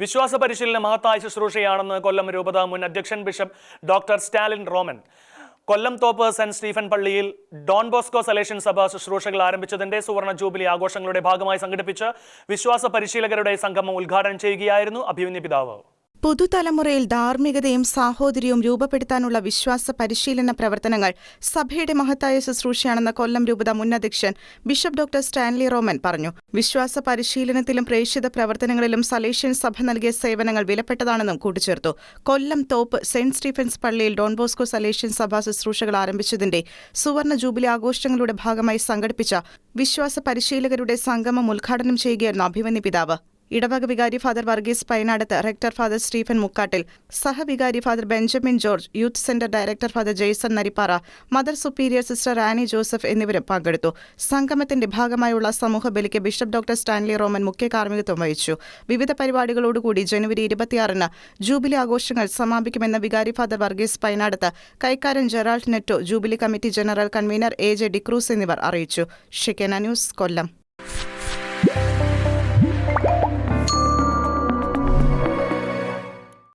വിശ്വാസ പരിശീലനം മഹത്തായ ശുശ്രൂഷയാണെന്ന് കൊല്ലം രൂപത മുൻ അധ്യക്ഷൻ bishop doctor Stalin Roman. Kollam Thope saint Stephen പള്ളിയിൽ ഡോൺ ബോസ്കോ സലേഷൻ സഭ ശുശ്രൂഷകൾ ആരംഭിച്ചതിന്റെ സുവർണ ജൂബിലി ആഘോഷങ്ങളുടെ ഭാഗമായി സംഘടിപ്പിച്ച് വിശ്വാസ പരിശീലകരുടെ സംഗമം ഉദ്ഘാടനം ചെയ്യുകയായിരുന്നു അഭിമന്യ പിതാവ്. പുതുതലമുറയിൽ ധാർമ്മികതയും സാഹോദര്യവും രൂപപ്പെടുത്താനുള്ള വിശ്വാസ പരിശീലന പ്രവർത്തനങ്ങൾ സഭയുടെ മഹത്തായ ശുശ്രൂഷയാണെന്ന് കൊല്ലം രൂപത മുൻ അധ്യക്ഷൻ ബിഷപ്പ് ഡോക്ടർ സ്റ്റാൻലി റോമൻ പറഞ്ഞു. വിശ്വാസ പരിശീലനത്തിലും പ്രേക്ഷിത പ്രവർത്തനങ്ങളിലും സലേഷ്യൻ സഭ നൽകിയ സേവനങ്ങൾ വിലപ്പെട്ടതാണെന്നും കൂട്ടിച്ചേർത്തു. കൊല്ലം തോപ്പ് സെന്റ് സ്റ്റീഫൻസ് പള്ളിയിൽ ഡോൺ ബോസ്കോ സലേഷ്യൻ സഭ ശുശ്രൂഷകൾ ആരംഭിച്ചതിന്റെ സുവർണ ജൂബിലി ആഘോഷങ്ങളുടെ ഭാഗമായി സംഘടിപ്പിച്ച വിശ്വാസ പരിശീലകരുടെ സംഗമം ഉദ്ഘാടനം ചെയ്യുകയായിരുന്നു അഭിമന്യ പിതാവ്. ഇടവക വികാരി father Varghese Painadath rector father Stephen Mukkattil സഹവികാരി father Benjamin George youth centre director father Jason Narippara mother superior sister Annie Joseph എന്നിവരും പങ്കെടുത്തു. സംഗമത്തിന്റെ ഭാഗമായുള്ള സമൂഹ ബലിക്ക് ബിഷപ്പ് ഡോക്ടർ സ്റ്റാൻലി റോമൻ മുഖ്യ കാർമ്മികത്വം വഹിച്ചു. വിവിധ പരിപാടികളോടുകൂടി ജനുവരി ഇരുപത്തിയാറിന് ജൂബിലി ആഘോഷങ്ങൾ സമാപിക്കുമെന്ന് വികാരി father Varghese Painadath കൈക്കാരൻ Gerald Netto jubilee committee general convener A J D'Cruz എന്നിവർ അറിയിച്ചു. ഷിക്കന ന്യൂസ് കൊല്ലം.